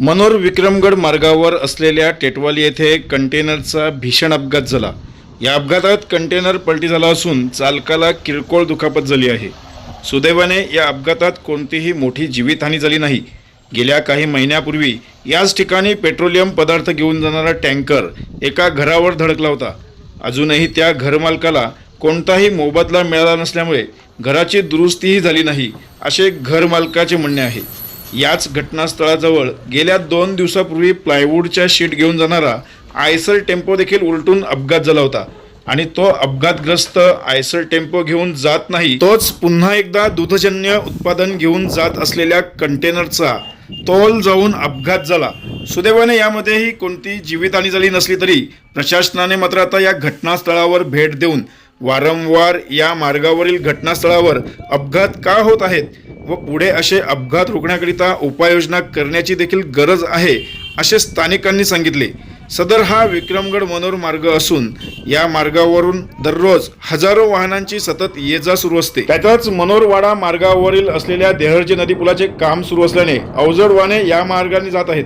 मनोर विक्रमगड मार्गावर असलेल्या टेटवाली येथे कंटेनरचा भीषण अपघात झाला. या अपघातात कंटेनर पलटी झाला असून चालकाला किरकोळ दुखापत झाली आहे. सुदैवाने या अपघातात कोणतीही मोठी जीवितहानी झाली नाही. गेल्या काही महिन्यापूर्वी याच ठिकाणी पेट्रोलियम पदार्थ घेऊन जाणारा टँकर एका घरावर धडकला होता. अजूनही त्या घरमालकाला कोणताही मोबदला मिळाला नसल्यामुळे घराची दुरुस्तीही झाली नाही असे घरमालकाचे म्हणणे आहे. याच घटनास्थळाजवळ गेल्या दोन दिवसापूर्वी प्लायवूडच्या शीट घेऊन जाणारा आयसर टेम्पो देखील उलटून अपघात झाला होता. आणि तो अपघातग्रस्त आयसर टेम्पो घेऊन जात नाही तोच पुन्हा एकदा दुधजन्य उत्पादन घेऊन जात असलेल्या कंटेनरचा तोल जाऊन अपघात झाला. सुदैवाने यामध्येही कोणती जीवितहानी झाली नसली तरी प्रशासनाने मात्र आता या घटनास्थळावर भेट देऊन वारंवार या मार्गावरील घटनास्थळावर अपघात का होत आहेत व पुढे असे अपघात रोखण्याकरिता उपाययोजना करण्याची देखील गरज आहे असे स्थानिकांनी सांगितले. सदर हा विक्रमगड मनोर मार्ग असून या मार्गावरून दररोज हजारो वाहनांची सतत ये जा सुरू असते. त्यातच मनोरवाडा मार्गावरील असलेल्या देहरजी नदी पुलाचे काम सुरू असल्याने अवजड वाहने या मार्गाने जात आहेत.